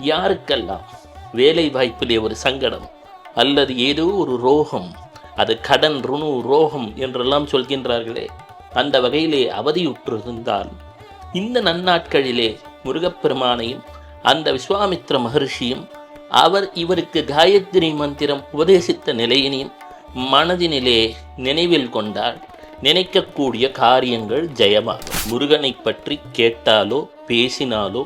யாருக்கெல்லாம் வேலை வாய்ப்பிலே ஒரு சங்கடம் அல்லது ஏதோ ஒரு ரோகம் அது கடன் ருணு ரோகம் என்றெல்லாம் சொல்கின்றார்களே அந்த வகையிலே அவதியுற்றிருந்தால் இந்த நன்னாட்களிலே முருகப்பெருமானையும் அந்த விஸ்வாமித்ர மகர்ஷியும் அவர் இவருக்கு காயத்ரி மந்திரம் உபதேசித்த நிலையினையும் மனதினிலே நினைவில் கொண்டால் நினைக்கக்கூடிய காரியங்கள் ஜெயமாகும். முருகனை பற்றி கேட்டாலோ பேசினாலோ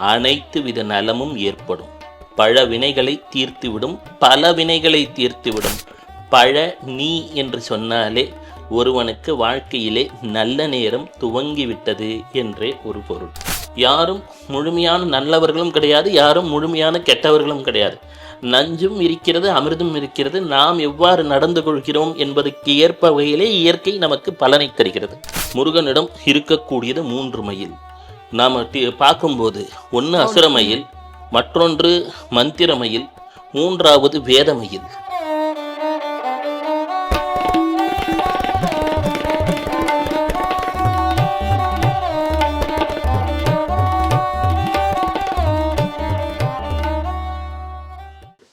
அனைத்து வித நலமும் ஏற்படும். பழ வினைகளை தீர்த்துவிடும் பல வினைகளை தீர்த்துவிடும். பழ நீ என்று சொன்னாலே ஒருவனுக்கு வாழ்க்கையிலே நல்ல நேரம் துவங்கிவிட்டது என்றே ஒரு பொருள். யாரும் முழுமையான நல்லவர்களும் கிடையாது யாரும் முழுமையான கெட்டவர்களும் கிடையாது. நஞ்சும் இருக்கிறது அமிர்தம் இருக்கிறது. நாம் எவ்வாறு நடந்து கொள்கிறோம் என்பதற்கு ஏற்ப வகையிலே இயற்கை நமக்கு பலனை தருகிறது. முருகனிடம் இருக்கக்கூடியது மூன்று மயில். நாம் பார்க்கும்போது ஒன்று அசுரமயில் மற்றொன்று மந்திரமயில் மூன்றாவது வேதமயில்.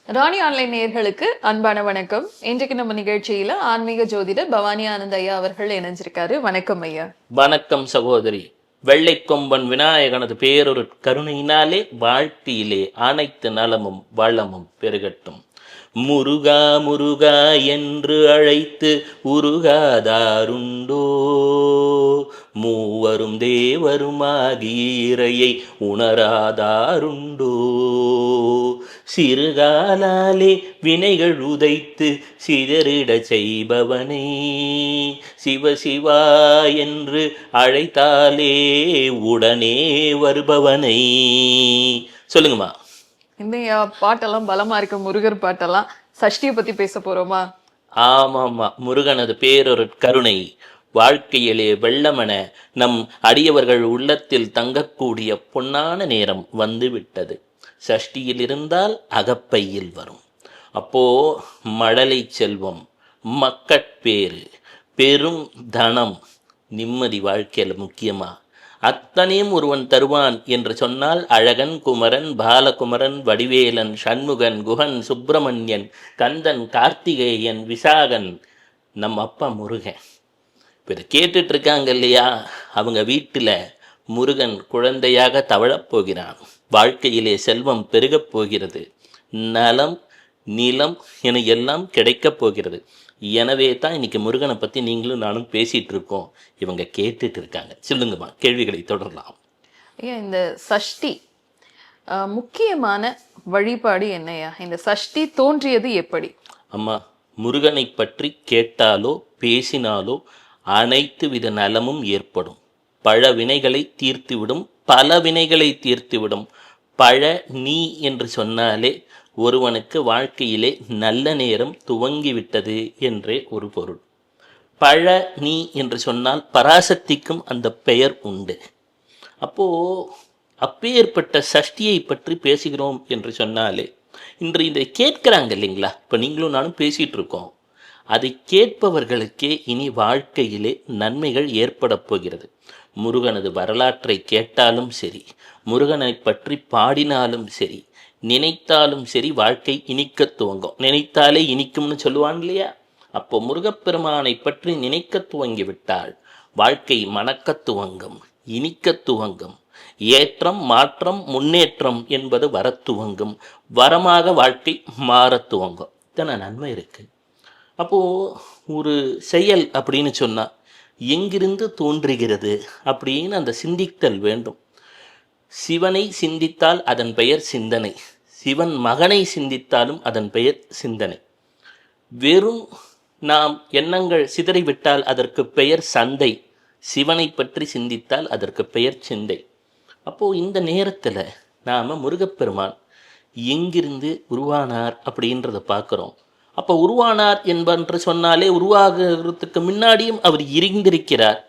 ராணி ஆன்லைன் நேயர்களுக்கு அன்பான வணக்கம். இன்றைக்கு நம்ம நிகழ்ச்சியில ஆன்மீக ஜோதிடர் பவானி ஆனந்த் ஐயா அவர்கள் இணைஞ்சிருக்காரு. வணக்கம் ஐயா. வணக்கம் சகோதரி. வெள்ளைக்கொம்பன் விநாயகனது பேரொரு கருணையினாலே வாழ்க்கையிலே அனைத்து நலமும் வளமும் பெருகட்டும். முருகா முருகா என்று அழைத்து உருகாதாருண்டோ? மூவரும் தேவருமாகிய இறையை உணராதாருண்டோ? சிறுகாலாலே வினைகள் உதைத்து சிதறிடச் செய்பவனே சிவ சிவா என்று அழைத்தாலே உடனே வருபவனை. சொல்லுங்கம்மா. இந்த பாட்டெல்லாம் பலமா இருக்கு முருகர் பாட்டெல்லாம். சஷ்டியை பத்தி பேச போறோமா? ஆமாம்மா முருகனது பேரொரு கருணை. வாழ்க்கையிலே வெள்ளமென நம் அடியவர்கள் உள்ளத்தில் தங்கக்கூடிய பொன்னான நேரம் வந்து விட்டது சஷ்டியில் இருந்தால் அகப்பையில் வரும். அப்போ மழலை செல்வம் மக்கட்பேறு பெரும் தனம். நிம்மதி வாழ்க்கையில் முக்கியமாக அத்தனையும் ஒருவன் தருவான் என்று சொன்னால் அழகன் குமரன் பாலகுமரன் வடிவேலன் சண்முகன் குகன் சுப்பிரமணியன் கந்தன் கார்த்திகேயன் விசாகன் நம்ம அப்பா முருகன். இப்போ இதை கேட்டுட்டு இருக்காங்க இல்லையா? அவங்க வீட்டில் முருகன் குழந்தையாக தவழப் போகிறான். வாழ்க்கையிலே செல்வம் பெருகப் போகிறது. நலம் நீளம் என எல்லாம் கிடைக்கப் போகிறது. எனவே தான் இன்னைக்கு முருகனை பற்றி நீங்களும் நானும் பேசிட்டு இருக்கோம் இவங்க கேட்டுட்டு இருக்காங்க சொல்லுங்கம்மா கேள்விகளை தொடரலாம். ஐயா இந்த சஷ்டி முக்கியமான வழிபாடு என்னையா இந்த சஷ்டி தோன்றியது எப்படி? அம்மா முருகனை பற்றி கேட்டாலோ பேசினாலோ அனைத்து வித நலமும் ஏற்படும். பல வினைகளை தீர்த்துவிடும் பல வினைகளை தீர்த்துவிடும். பழ நீ என்று சொன்னாலே ஒருவனுக்கு வாழ்க்கையிலே நல்ல நேரம் துவங்கிவிட்டது என்றே ஒரு பொருள். பழ நீ என்று சொன்னால் பராசக்திக்கும் அந்த பெயர் உண்டு. அப்போ அப்பேற்பட்ட சஷ்டியை பற்றி பேசுகிறோம் என்று சொன்னாலே இன்று இதை கேட்கிறாங்க இல்லைங்களா? இப்போ நீங்களும் நானும் பேசிகிட்டு இருக்கோம் அதை கேட்பவர்களுக்கே இனி வாழ்க்கையிலே நன்மைகள் ஏற்படப் போகிறது. முருகனது வரலாற்றை கேட்டாலும் சரி முருகனை பற்றி பாடினாலும் சரி நினைத்தாலும் சரி வாழ்க்கை இனிக்க துவங்கும். நினைத்தாலே இனிக்கும்னு சொல்லுவான் இல்லையா? அப்போ முருகப்பெருமானை பற்றி நினைக்கத் துவங்கிவிட்டால் வாழ்க்கை மணக்க துவங்கும் இனிக்க துவங்கும். ஏற்றம் மாற்றம் முன்னேற்றம் என்பது வர துவங்கும். வரமாக வாழ்க்கை மாற துவங்கும். இத்தனை நன்மை இருக்கு. அப்போ ஒரு செயல் அப்படின்னு சொன்னா எங்கிருந்து தோன்றுகிறது? அப்படின்னு அந்த சிந்தித்தல் வேண்டும். சிவனை சிந்தித்தால் அதன் பெயர் சிந்தனை. சிவன் மகனை சிந்தித்தாலும் அதன் பெயர் சிந்தனை. வெறும் நாம் எண்ணங்கள் சிதறிவிட்டால் அதற்கு பெயர் சந்தை. சிவனை பற்றி சிந்தித்தால் அதற்கு பெயர் சிந்தை. அப்போ இந்த நேரத்தில் நாம் முருகப்பெருமான் எங்கிருந்து உருவானார் அப்படின்றத பார்க்குறோம். அப்போ உருவானார் என்பன்று சொன்னாலே உருவாகிறதுக்கு முன்னாடியும் அவர் இருந்திருக்கிறார்.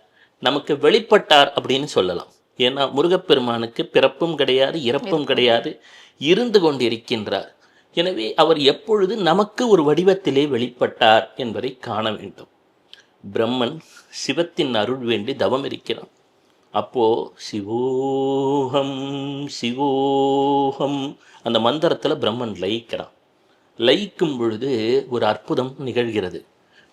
நமக்கு வெளிப்பட்டார் அப்படின்னு சொல்லலாம். ஏன்னா முருகப்பெருமானுக்கு பிறப்பும் கிடையாது இறப்பும் கிடையாது. இருந்து கொண்டிருக்கின்றார். எனவே அவர் எப்பொழுது நமக்கு ஒரு வடிவத்திலே வெளிப்பட்டார் என்பதை காண வேண்டும். பிரம்மன் சிவத்தின் அருள் வேண்டி தவம் இருக்கிறான். அப்போ சிவோகம் சிவோகம் அந்த மந்திரத்தில் பிரம்மன் லயிக்கிறான். லயிக்கும் பொழுது ஒரு அற்புதம் நிகழ்கிறது.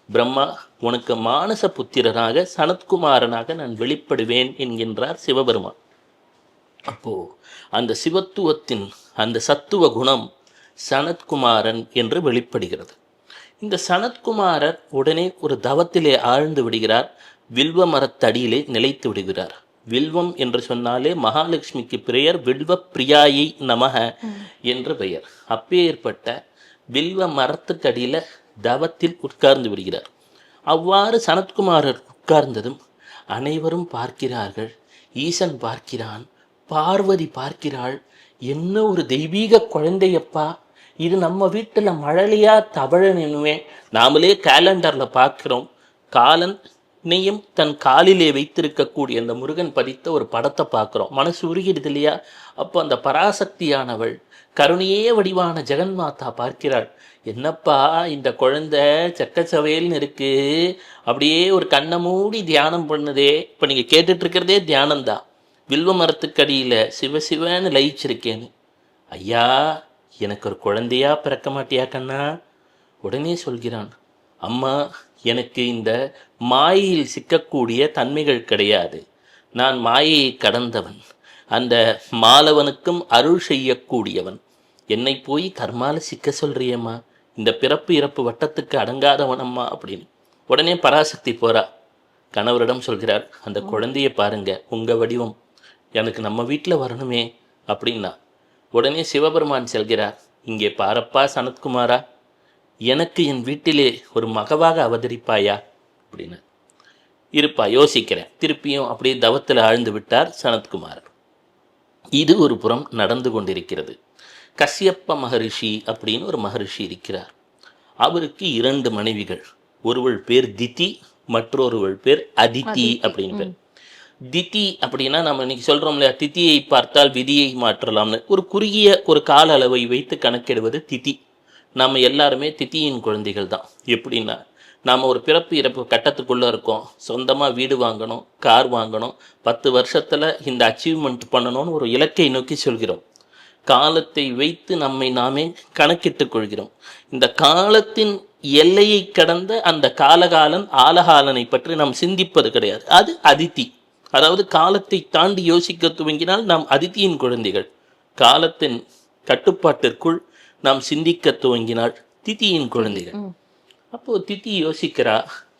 பிரம்மா உனக்கு மானச புத்திரனாக சனத்குமாரனாக நான் வெளிப்படுவேன் என்கின்றார் சிவபெருமான். அப்போ அந்த சிவத்துவத்தின் அந்த சத்துவ குணம் சனத்குமாரன் என்று வெளிப்படுகிறது. இந்த சனத்குமாரர் உடனே ஒரு தவத்திலே ஆழ்ந்து விடுகிறார் வில்வ மரத்தடியிலே நிலைத்து விடுகிறார். வில்வம் என்று சொன்னாலே மகாலட்சுமிக்கு பெயர் வில்வ பிரியாயை நமக என்று பெயர். அப்பேற்பட்ட வில்வ மரத்துக்கடியில தவத்தில் உட்கார்ந்து விடுகிறார். அவ்வாறு சனத்குமாரர் உட்கார்ந்ததும் அனைவரும் பார்க்கிறார்கள். ஈசன் பார்க்கிறான் பார்வதி பார்க்கிறாள். என்ன ஒரு தெய்வீக குழந்தையப்பா. இது நம்ம வீட்டில் மழலையா தவழனுமே நாமளே கேலண்டரில் பார்க்குறோம். காலன் இணையும் தன் காலிலே வைத்திருக்கக்கூடிய அந்த முருகன் பதித்த ஒரு படத்தை பார்க்குறோம். மனசு உருகிடுது இல்லையா? அப்போ அந்த பராசக்தியானவள் கருணையே வடிவான ஜெகன்மாதா பார்க்கிறாள். என்னப்பா இந்த குழந்தை சக்கச்சவையல்னு இருக்கு. அப்படியே ஒரு கண்ணை மூடி தியானம் பண்ணுதே. இப்போ நீங்கள் கேட்டுட்ருக்கிறதே தியானம்தான். வில்வ மரத்துக்கடியில் சிவ சிவன்னு லயிச்சிருக்கேன்னு. ஐயா எனக்கு ஒரு குழந்தையா பிறக்க மாட்டியா கண்ணா? உடனே சொல்கிறான். அம்மா எனக்கு இந்த மாயையில் சிக்கக்கூடிய தன்மைகள் கிடையாது. நான் மாயையை கடந்தவன். அந்த மாலவனுக்கும் அருள் செய்யக்கூடியவன். என்னை போய் கர்மால சிக்க சொல்றியம்மா? இந்த பிறப்பு இறப்பு வட்டத்துக்கு அடங்காதவன் அம்மா அப்படின்னு. உடனே பராசக்தி போறா. கணவரிடம் சொல்கிறார் அந்த குழந்தையை பாருங்க உங்க வடிவம். எனக்கு நம்ம வீட்டில் வரணுமே அப்படின்னா. உடனே சிவபெருமான் செல்கிறார் இங்கே பாரப்பா சனத்குமாரா? எனக்கு என் வீட்டிலே ஒரு மகவாக அவதரிப்பாயா? அப்படின்னு. இருப்பா யோசிக்கிறேன். திருப்பியும் அப்படியே தவத்தில் ஆழ்ந்து விட்டார் சனத்குமாரர். இது ஒரு புறம் நடந்து கொண்டிருக்கிறது. கஷ்யப்ப மகரிஷி அப்படின்னு ஒரு மகரிஷி இருக்கிறார். அவருக்கு இரண்டு மனைவிகள். ஒருவள் பேர் திதி மற்றொருவள் பேர் அதிதி அப்படின்னு பேர். திதி அப்படின்னா நம்ம இன்னைக்கு சொல்றோம் இல்லையா? திதியை பார்த்தால் விதியை மாற்றலாம்னு. ஒரு குறுகிய ஒரு கால அளவை வைத்து கணக்கிடுவது திதி. நாம் எல்லாருமே தித்தியின் குழந்தைகள் தான். எப்படின்னா நாம் ஒரு பிறப்பு இறப்பு கட்டத்துக்குள்ளே இருக்கோம். சொந்தமாக வீடு வாங்கணும் கார் வாங்கணும். பத்து வருஷத்தில் இந்த அச்சீவ்மெண்ட் பண்ணணும்னு ஒரு இலக்கை நோக்கி சொல்கிறோம். காலத்தை வைத்து நம்மை நாமே கணக்கிட்டு கொள்கிறோம். இந்த காலத்தின் எல்லையை கடந்த அந்த காலகாலன் ஆலகாலனை பற்றி நாம் சிந்திப்பது கிடையாது. அது அதித்தி. அதாவது காலத்தை தாண்டி யோசிக்க துவங்கினால் நாம் அதித்தியின் குழந்தைகள். காலத்தின் கட்டுப்பாட்டிற்குள் நாம் சிந்திக்க துவங்கினால் திதியின் குழந்தைகள். ம். அப்போ திதி யோசிக்கிறா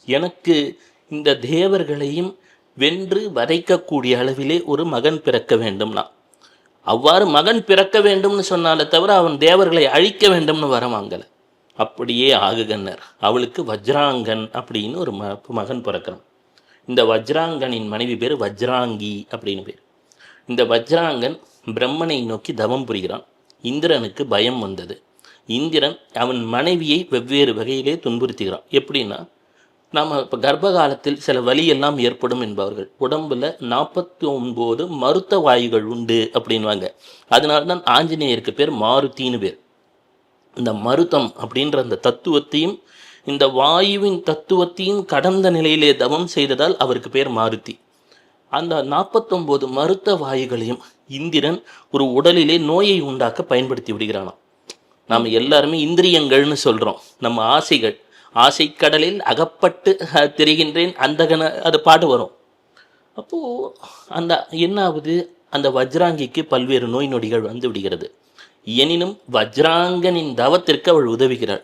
எனக்கு இந்த தேவர்களையும் வென்று வதைக்கக்கூடிய அளவிலே ஒரு மகன் பிறக்க வேண்டும்னா. அவ்வாறு மகன் பிறக்க வேண்டும்னு சொன்னாலே தவிர அவன் தேவர்களை அழிக்க வேண்டும்னு வர வாங்கல. அப்படியே ஆகுகன்னர். அவளுக்கு வஜ்ராங்கன் அப்படின்னு ஒரு ம மகன் பிறக்கிறான் இந்த வஜ்ராங்கனின் மனைவி பேர் வஜ்ராங்கி அப்படின்னு பேர். இந்த வஜ்ராங்கன் பிரம்மனை நோக்கி தவம் புரிகிறான். இந்திரனுக்கு பயம் வந்தது. இந்திரன் அவன் மனைவியை வெவ்வேறு வகையிலே துன்புறுத்துகிறான். எப்படின்னா நாம் இப்போ கர்ப்ப காலத்தில் சில வலியெல்லாம் ஏற்படும் என்பவர்கள் உடம்புல நாற்பத்தி ஒன்பது மருத்த வாயுகள் உண்டு அப்படின்வாங்க. அதனால தான் ஆஞ்சநேயருக்கு பேர் மாருத்தின்னு பேர். இந்த மருத்தம் அப்படின்ற அந்த தத்துவத்தையும் இந்த வாயுவின் தத்துவத்தையும் கடந்த நிலையிலே தவம் செய்ததால் அவருக்கு பேர் மாருதி அந்த நாற்பத்தொம்போது மருத்த வாயுகளையும் இந்திரன் ஒரு உடலிலே நோயை உண்டாக்க பயன்படுத்தி விடுகிறானாம். நாம் எல்லாருமே இந்திரியங்கள்னு சொல்கிறோம் நம்ம ஆசைகள். ஆசை கடலில் அகப்பட்டு திரிகின்றேன். அந்த கன அது பாட்டு வரும். அப்போது அந்த என்ன ஆகுது அந்த வஜ்ராங்கிக்கு பல்வேறு நோய் நொடிகள் வந்து விடுகிறது. எனினும் வஜ்ராங்கனின் தவத்திற்கு அவள் உதவுகிறாள்.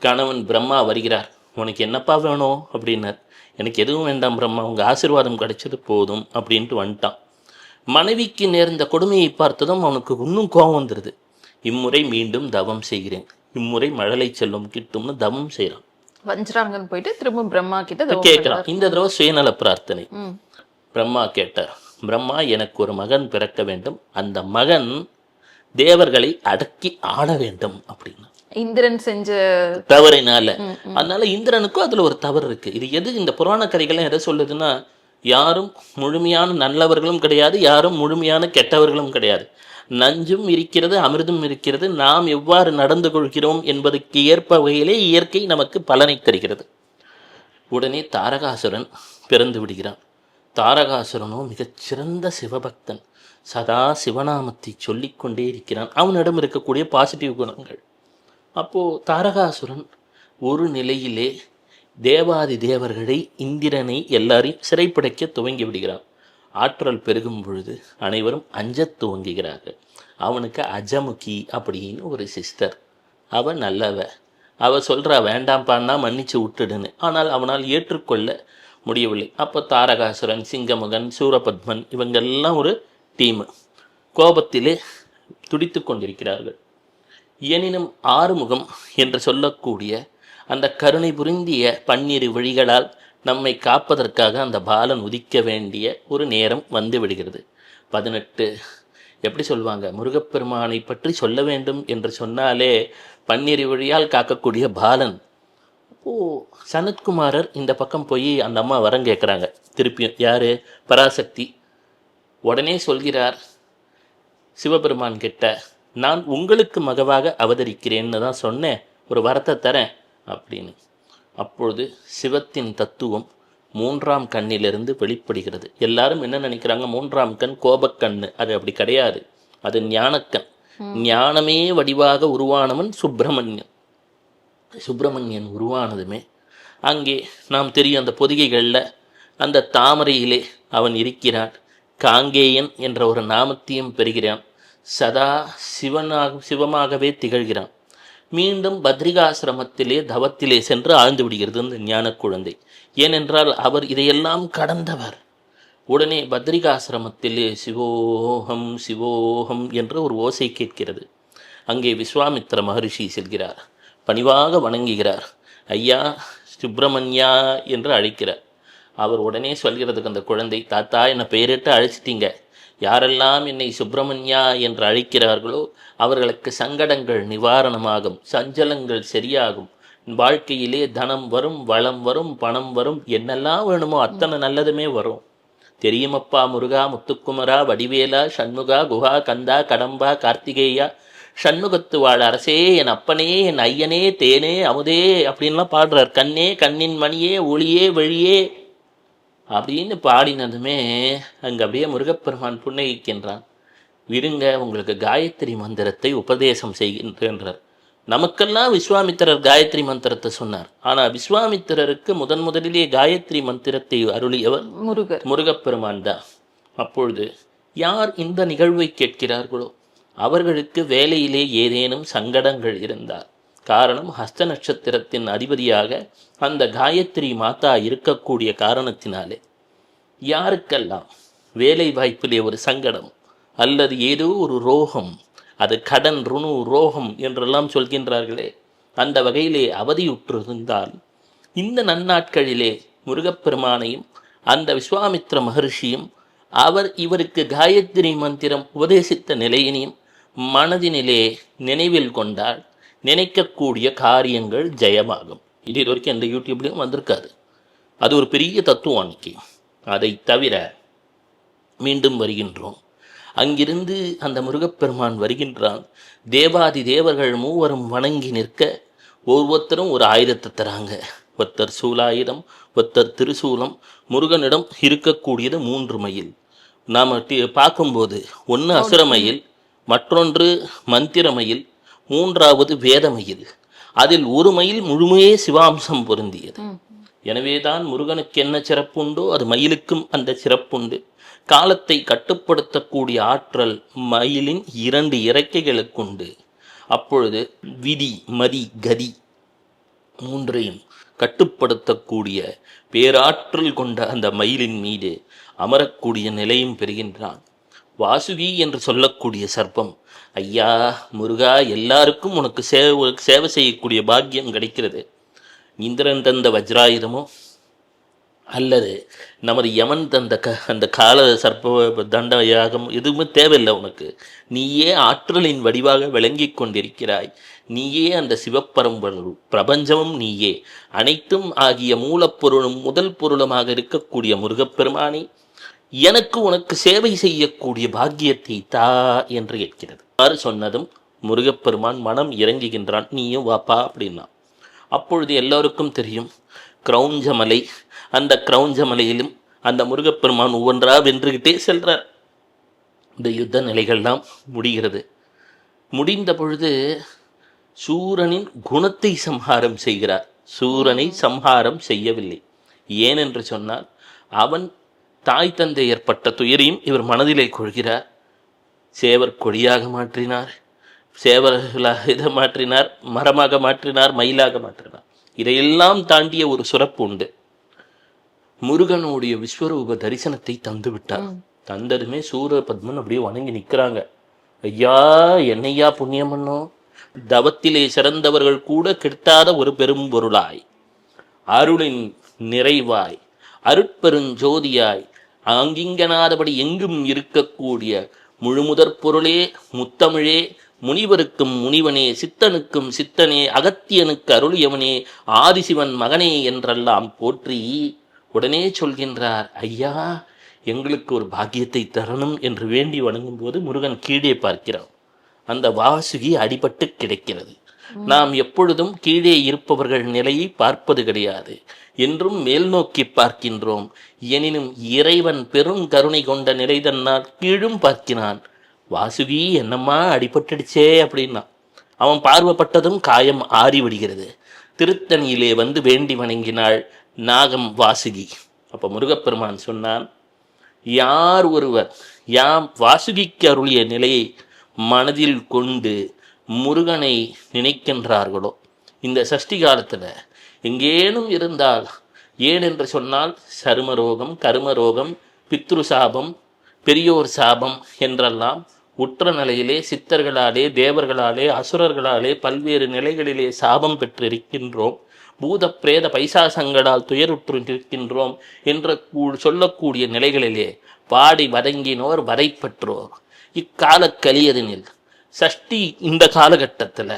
கணவன் பிரம்மா வருகிறார். உனக்கு என்னப்பா வேணும்? அப்படின்னார். எனக்கு எதுவும் வேண்டாம் பிரம்மா உங்கள் ஆசீர்வாதம் கிடைச்சது போதும் அப்படின்ட்டு வந்துட்டான். மனைவிக்கு நேர்ந்த கொடுமையை பார்த்ததும் அவனுக்கு இன்னும் கோபம் வந்துடுது இம்முறை மீண்டும் தவம் செய்கிறேன். இம்முறை மழலை செல்லும் கிட்டும்னு தவம் செய்கிறான் வஞ்சிராங்கன் போயிட்டு திரும்ப பிரம்மா கிட்ட கேட்குறான். இந்த தடவை சுயநல பிரார்த்தனை. பிரம்மா கேட்டார் பிரம்மா எனக்கு ஒரு மகன் பிறக்க வேண்டும். அந்த மகன் தேவர்களை அடக்கி ஆள வேண்டும் அப்படின்னா. இந்திரன் செஞ்ச தவறினால. அதனால இந்திரனுக்கும் அதுல ஒரு தவறு இருக்கு. இது எது? இந்த புராண கதைகள்லாம் எதை சொல்லுதுன்னா யாரும் முழுமையான நல்லவர்களும் கிடையாது யாரும் முழுமையான கெட்டவர்களும் கிடையாது. நஞ்சும் இருக்கிறது அமிர்தம் இருக்கிறது. நாம் எவ்வாறு நடந்து கொள்கிறோம் என்பதற்கு ஏற்ப வகையிலே இயற்கை நமக்கு பலனை தருகிறது. உடனே தாரகாசுரன் பிறந்து விடுகிறான். தாரகாசுரனோ மிகச்சிறந்த சிவபக்தன். சதா சிவநாமத்தை சொல்லிக்கொண்டே இருக்கிறான். அவனிடம் இருக்கக்கூடிய பாசிட்டிவ் குணங்கள். அப்போது தாரகாசுரன் ஒரு நிலையிலே தேவாதி தேவர்களை இந்திரனை எல்லாரையும் சிறைப்படைக்க துவங்கி விடுகிறான். ஆற்றல் பெருகும் பொழுது அனைவரும் அஞ்சத் துவங்குகிறார்கள். அவனுக்கு அஜமுகி அப்படின்னு ஒரு சிஸ்டர். அவன் நல்லவ. அவ சொல்கிறா வேண்டாம்ப்பான்னா மன்னிச்சு விட்டுடுன்னு. ஆனால் அவனால் ஏற்றுக்கொள்ள முடியவில்லை. அப்போ தாரகாசுரன் சிங்கமுகன் சூரபத்மன் இவங்கெல்லாம் ஒரு டீமு கோபத்திலே துடித்து கொண்டிருக்கிறார்கள். எனினும் ஆறுமுகம் என்று சொல்லக்கூடிய அந்த கருணை புரிந்திய பன்னிரு வழிகளால் நம்மை காப்பதற்காக அந்த பாலன் உதிக்க வேண்டிய ஒரு நேரம் வந்து விடுகிறது. பதினெட்டு. எப்படி சொல்லுவாங்க முருகப்பெருமானை பற்றி சொல்ல வேண்டும் என்று சொன்னாலே பன்னிரு வழியால் காக்கக்கூடிய பாலன். அப்போது சனத்குமாரர் இந்த பக்கம் போய் அந்த அம்மா வரம் கேட்குறாங்க. திருப்பியும் யார்? பராசக்தி. உடனே சொல்கிறார் சிவபெருமான் கிட்ட நான் உங்களுக்கு மகவாக அவதரிக்கிறேன்னு தான் சொன்னேன். ஒரு வரத்தை தரேன் அப்படின்னு. அப்பொழுது சிவத்தின் தத்துவம் மூன்றாம் கண்ணிலிருந்து வெளிப்படுகிறது. எல்லாரும் என்ன நினைக்கிறாங்க? மூன்றாம் கண் கோபக்கண்ணு அது அப்படி கிடையாது. அது ஞானக்கண் ஞானமே வடிவாக உருவானவன் சுப்பிரமணியன். சுப்பிரமணியன் உருவானதுமே அங்கே நாம் தெரியும் அந்த பொதிகைகளில் அந்த தாமரையிலே அவன் இருக்கிறான். காங்கேயன் என்ற ஒரு நாமத்தையும் பெறுகிறான். சதா சிவனாக சிவமாகவே திகழ்கிறான். மீண்டும் பத்ரிகாசிரமத்திலே தவத்திலே சென்று ஆழ்ந்து விடுகிறது இந்த ஞான குழந்தை. ஏனென்றால் அவர் இதையெல்லாம் கடந்தவர். உடனே பத்ரிகாசிரமத்திலே சிவோகம் சிவோகம் என்ற ஒரு ஓசை கேட்கிறது. அங்கே விஸ்வாமித்திர மகரிஷி செல்கிறார். பணிவாக வணங்குகிறார். ஐயா சுப்பிரமணியா என்று அழைக்கிறார். அவர் உடனே சொல்கிறதுக்கு அந்த குழந்தை தாத்தா என்னை பெயரிட்டு அழைச்சிட்டீங்க. யாரெல்லாம் என்னை சுப்பிரமணியா என்று அழைக்கிறார்களோ அவர்களுக்கு சங்கடங்கள் நிவாரணமாகும் சஞ்சலங்கள் சரியாகும். வாழ்க்கையிலே தனம் வரும் வளம் வரும் பணம் வரும் என்னெல்லாம் வேணுமோ அத்தனை நல்லதுமே வரும். தெரியுமப்பா முருகா முத்துக்குமரா வடிவேலா சண்முகா குஹா கந்தா கடம்பா கார்த்திகேயா சண்முகத்து வாழ் அரசே என் அப்பனே என் ஐயனே தேனே அமுதே அப்படின்லாம் பாடுறார். கண்ணே கண்ணின் மணியே ஒளியே வெளியே அப்படின்னு பாடினதுமே அங்கே அப்படியே முருகப்பெருமான் புன்னகிக்கின்றான். விடுங்க உங்களுக்கு காயத்ரி மந்திரத்தை உபதேசம் செய்கின்றனர் நமக்கெல்லாம் விஸ்வாமித்திரர் காயத்ரி மந்திரத்தை சொன்னார். ஆனால் விஸ்வாமித்திரருக்கு முதன் முதலிலே காயத்ரி மந்திரத்தை அருளியவர் முருகர். முருகப்பெருமான் தான். அப்பொழுது யார் இந்த நிகழ்வை கேட்கிறார்களோ அவர்களுக்கு வேலையிலே ஏதேனும் சங்கடங்கள் இருந்தால் காரணம் ஹஸ்த நட்சத்திரத்தின் அதிபதியாக அந்த காயத்ரி மாதா இருக்கக்கூடிய காரணத்தினாலே. யாருக்கெல்லாம் வேலை வாய்ப்பிலே ஒரு சங்கடம் அல்லது ஏதோ ஒரு ரோகம் அது கடன் ருணு ரோகம் என்றெல்லாம் சொல்கின்றார்களே அந்த வகையிலே அவதியுற்றிருந்தால் இந்த நன்னாட்களிலே முருகப்பெருமானையும் அந்த விஸ்வாமித்ர மகர்ஷியும் அவர் இவருக்கு காயத்ரி மந்திரம் உபதேசித்த நிலையினையும் மனதினிலே நினைவில் கொண்டால் நினைக்கக்கூடிய காரியங்கள் ஜெயமாகும். இது இது வரைக்கும் எந்த யூடியூப்லேயும் வந்திருக்காது. அது ஒரு பெரிய தத்துவம் அன்னைக்கு அதை தவிர மீண்டும் வருகின்றோம். அங்கிருந்து அந்த முருகப்பெருமான் வருகின்றான். தேவாதி தேவர்கள் மூவரும் வணங்கி நிற்க ஒவ்வொருத்தரும் ஒரு ஆயுதத்தை தராங்க. ஒருத்தர் சூலாயுதம் ஒருத்தர் திருசூலம். முருகனிடம் இருக்கக்கூடியது மூன்று மயில். நாம் பார்க்கும்போது ஒன்று. அசுரமயில் மற்றொன்று மந்திரமயில் மூன்றாவது வேதமயில் அதில் ஒரு மயில் முழுமையே சிவாம்சம் பொருந்தியது. எனவேதான் முருகனுக்கு என்ன சிறப்புண்டோ அது மயிலுக்கும் அந்த சிறப்புண்டு. காலத்தை கட்டுப்படுத்தக்கூடிய ஆற்றல் மயிலின் இரண்டு இறக்கைகளுக்குண்டு. அப்பொழுது விதி மதி கதி மூன்றையும் கட்டுப்படுத்தக்கூடிய பேராற்றல் கொண்ட அந்த மயிலின் மீது அமரக்கூடிய நிலையும் பெறுகின்றான். வாசுகி என்று சொல்லக்கூடிய சர்ப்பம் ஐயா முருகா எல்லாருக்கும் உனக்கு சேவை சேவை செய்யக்கூடிய பாக்கியம் கிடைக்கிறது. இந்திரன் தந்த வஜ்ராயுதமோ? அல்லது நமது யமன் தந்த க அந்த கால சர்ப்ப தண்ட யாகம் எதுவுமே தேவையில்லை உனக்கு. நீயே ஆற்றலின் வடிவாக விளங்கி கொண்டிருக்கிறாய். நீயே அந்த சிவப்பரம்பொருள் பிரபஞ்சமும் நீயே. அனைத்தும் ஆகிய மூலப்பொருளும் முதல் பொருளுமாக இருக்கக்கூடிய முருகப்பெருமானே எனக்கு உனக்கு சேவை செய்யக்கூடிய பாக்கியத்தை தா என்று கேட்கிறது. யார் சொன்னதும் முருகப்பெருமான் மனம் இறங்குகின்றான். நீயும் வாப்பா அப்படின்னா. அப்பொழுது எல்லோருக்கும் தெரியும் கிரௌஞ்சமலை அந்த கிரௌஞ்சமலையிலும் அந்த முருகப்பெருமான் ஒவ்வொன்றா வென்றுகிட்டே செல்றார். இந்த யுத்த நிலைகள்லாம் முடிகிறது. முடிந்த பொழுது சூரனின் குணத்தை சம்ஹாரம் செய்கிறார். சூரனை சம்ஹாரம் செய்யவில்லை. ஏனென்று சொன்னால் அவன் தாய் தந்தை ஏற்பட்ட துயரையும் இவர் மனதிலே கொள்கிறார். சேவர் கொடியாக மாற்றினார். சேவர்களாக இதை மாற்றினார் மரமாக மாற்றினார் மயிலாக மாற்றினார். இதையெல்லாம் தாண்டிய ஒரு சுரப்பு உண்டு. முருகனுடைய விஸ்வரூப தரிசனத்தை தந்து விட்டார். தந்ததுமே சூரபத்மன் அப்படியே வணங்கி நிற்கிறாங்க. ஐயா என்னையா புண்ணியம் பண்ணோம்? தவத்திலே சிறந்தவர்கள் கூட கிட்டாத ஒரு பெரும் பொருளாய் அருளின் நிறைவாய். அருட்பெருஞ்சோதியாய். ஆங்கிங்கனாதபடி எங்கும் இருக்கக்கூடிய முழுமுதற் பொருளே முத்தமிழே முனிவருக்கும் முனிவனே சித்தனுக்கும் சித்தனே அகத்தியனுக்கு அருளியவனே ஆதிசிவன் மகனே என்றெல்லாம் போற்றி உடனே சொல்கின்றார் ஐயா எங்களுக்கு ஒரு பாக்கியத்தை தரணும் என்று வேண்டி வணங்கும் போது முருகன் கீழே பார்க்கிறான். அந்த வாசுகி அடிபட்டு கிடைக்கிறது. நாம் எப்பொழுதும் கீழே இருப்பவர்கள் நிலையை பார்ப்பது கிடையாது. என்றும் மேல் நோக்கி பார்க்கின்றோம். எனினும் இறைவன் பெரும் கருணை கொண்ட நிலை தன்னால் கீழும் பார்க்கிறான். வாசுகி என்னம்மா அடிபட்டுடுச்சே அப்படின்னா. அவன் பார்வப்பட்டதும் காயம் ஆறிவிடுகிறது. திருத்தணியிலே வந்து வேண்டி வணங்கினாள் நாகம் வாசுகி. அப்ப முருகப்பெருமான் சொன்னான் யார் ஒருவர் யாம் வாசுகிக்கு அருளிய நிலையை மனதில் கொண்டு முருகனை நினைக்கின்றார்களோ? இந்த சஷ்டி காலத்தில் எங்கேனும் இருந்தால் ஏன் என்று சொன்னால் சருமரோகம் கருமரோகம் பித்ரு சாபம் பெரியோர் சாபம் என்றெல்லாம் உற்ற நிலையிலே சித்தர்களாலே தேவர்களாலே அசுரர்களாலே பல்வேறு நிலைகளிலே சாபம் பெற்றிருக்கின்றோம். பூத பிரேத பைசாசங்களால் துயருற்று இருக்கின்றோம் என்ற கூ- சொல்லக்கூடிய நிலைகளிலே பாடி வதங்கினோர் வரைப்பற்றோர் இக்கால கலியதனில் சஷ்டி இந்த காலகட்டத்தில்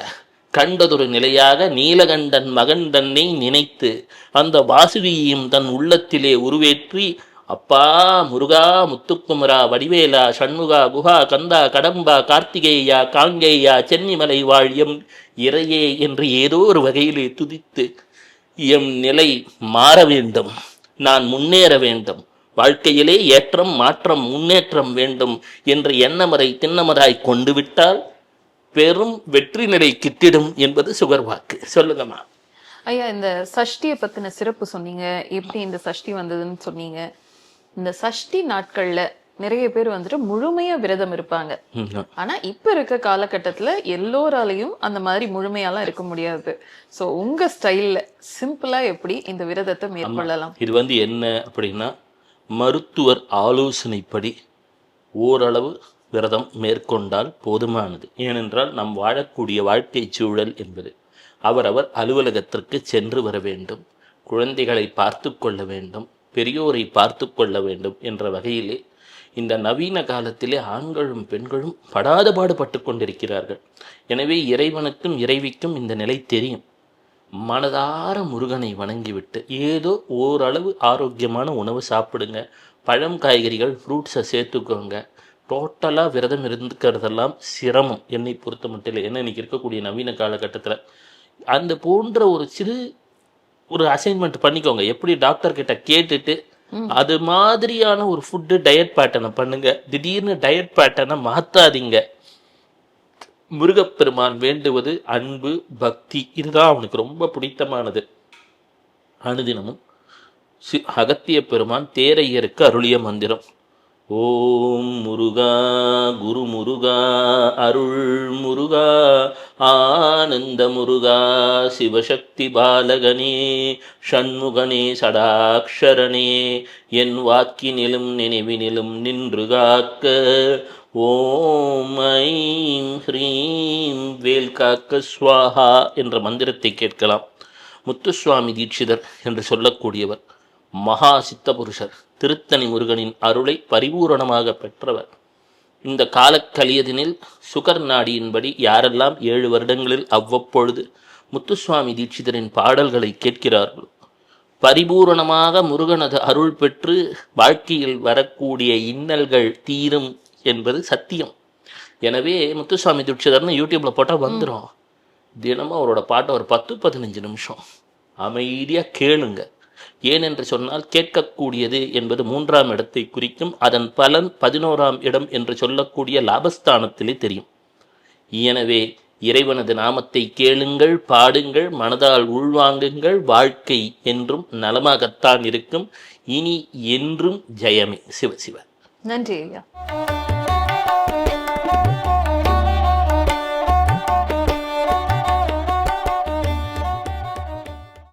கண்டதொரு நிலையாக நீலகண்டன் மகன் தன்னை நினைத்து அந்த வாசுகியையும் தன் உள்ளத்திலே உருவேற்றி அப்பா முருகா முத்துக்குமரா வடிவேலா சண்முகா குஹா கந்தா கடம்பா கார்த்திகேயா காங்கேயா சென்னிமலை வாழியம் இறையே என்று ஏதோ ஒரு வகையிலே துதித்து எம் நிலை மாற வேண்டும் நான் முன்னேற வேண்டும் வாழ்க்கையிலே ஏற்றம் மாற்றம் முன்னேற்றம் வேண்டும் என்று எண்ணமரை திண்ணமராய் கொண்டு விட்டால் பெரும் வெற்றி நிலை கிட்டிடும் என்பது சுகர் வாக்கு. சொல்லுங்கம்மா. ஐயா இந்த சஷ்டியை பத்தின சிறப்பு சொன்னீங்க. எப்படி இந்த சஷ்டி வந்ததுன்னு சொன்னீங்க. இந்த சஷ்டி நாட்கள்ல நிறைய பேர் வந்துட்டு முழுமையா விரதம் இருப்பாங்க. ஆனா இப்ப இருக்க காலகட்டத்துல எல்லோராலையும் அந்த மாதிரி முழுமையாலாம் இருக்க முடியாது. சோ உங்க ஸ்டைல்ல சிம்பிளா எப்படி இந்த விரதத்தை மேற்கொள்ளலாம்? இது வந்து என்ன அப்படின்னா மருத்துவர் ஆலோசனைப்படி ஓரளவு விரதம் மேற்கொண்டால் போதுமானது. ஏனென்றால் நாம் வாழக்கூடிய வாழ்க்கை சூழல் என்பது அவரவர் அலுவலகத்திற்கு சென்று வர வேண்டும் குழந்தைகளை பார்த்து கொள்ள வேண்டும் பெரியோரை பார்த்து கொள்ள வேண்டும் என்ற வகையிலே இந்த நவீன காலத்திலே ஆண்களும் பெண்களும் படாத பாடுபட்டு கொண்டிருக்கிறார்கள். எனவே இறைவனுக்கும் இறைவிக்கும் இந்த நிலை தெரியும். மனதார முருகனை வணங்கிவிட்டு ஏதோ ஓரளவு ஆரோக்கியமான உணவு சாப்பிடுங்க. பழம் காய்கறிகள் ஃப்ரூட்ஸை சேர்த்துக்கோங்க. டோட்டலாக விரதம் இருந்துக்கிறதெல்லாம் சிரமம். என்னை பொறுத்த மட்டும் இல்லை ஏன்னா இன்னைக்கு இருக்கக்கூடிய நவீன காலகட்டத்தில் அந்த போன்ற ஒரு சிறு ஒரு அசைன்மெண்ட் பண்ணிக்கோங்க. எப்படி டாக்டர் கிட்ட கேட்டுட்டு அது மாதிரியான ஒரு ஃபுட்டு டயட் பேட்டர்னை பண்ணுங்க. திடீர்னு டயட் பேட்டர்னை மாத்தாதீங்க. முருகப்பெருமான் வேண்டுவது அன்பு பக்தி. இதுதான் அவனுக்கு ரொம்ப பிடித்தமானது. அனுதினமும் அகத்திய பெருமான் தேரையருக்கு அருளிய மந்திரம். ஓம் முருகா குரு முருகா அருள் முருகா ஆனந்த முருகா சிவசக்தி பாலகனே ஷண்முகனே சடாக்ஷரனே என் வாக்கினிலும் நினைவினிலும் நின்று காக்க. ஓம் ஐம் ஹ்ரீம் வேல் காக்க ஸ்வாஹா என்ற மந்திரத்தை கேட்கலாம். முத்துசுவாமி தீட்சிதர் என்று சொல்லக்கூடியவர் மகா சித்த புருஷர் திருத்தணி முருகனின் அருளை பரிபூரணமாக பெற்றவர். இந்த காலக்கலியதினில் சுகர் நாடியின்படி யாரெல்லாம் ஏழு வருடங்களில் அவ்வப்பொழுது முத்துசுவாமி தீட்சிதரின் பாடல்களை கேட்கிறார்களோ பரிபூரணமாக முருகனது அருள் பெற்று வாழ்க்கையில் வரக்கூடிய இன்னல்கள் தீரும் என்பது சத்தியம். எனவே முத்துசுவாமி தீட்சிதர்னு யூடியூப்ல போட்டால் வந்துடும் தினமும் அவரோட பாட்டை ஒரு பத்து பதினஞ்சு நிமிஷம். அமைதியாக கேளுங்க. ஏனென்று சொன்னால் கேட்கக்கூடியது என்பது மூன்றாம் இடத்தை குறிக்கும் அதன் பலன் பதினோராம் இடம் என்று சொல்லக்கூடிய லாபஸ்தானத்திலே தெரியும். எனவே இறைவனது நாமத்தை கேளுங்கள் பாடுங்கள் மனதால் உள்வாங்குங்கள் வாழ்க்கை என்றும் நலமாகத்தான் இருக்கும். இனி என்றும் ஜெயமே. சிவ சிவ. நன்றி ஐயா.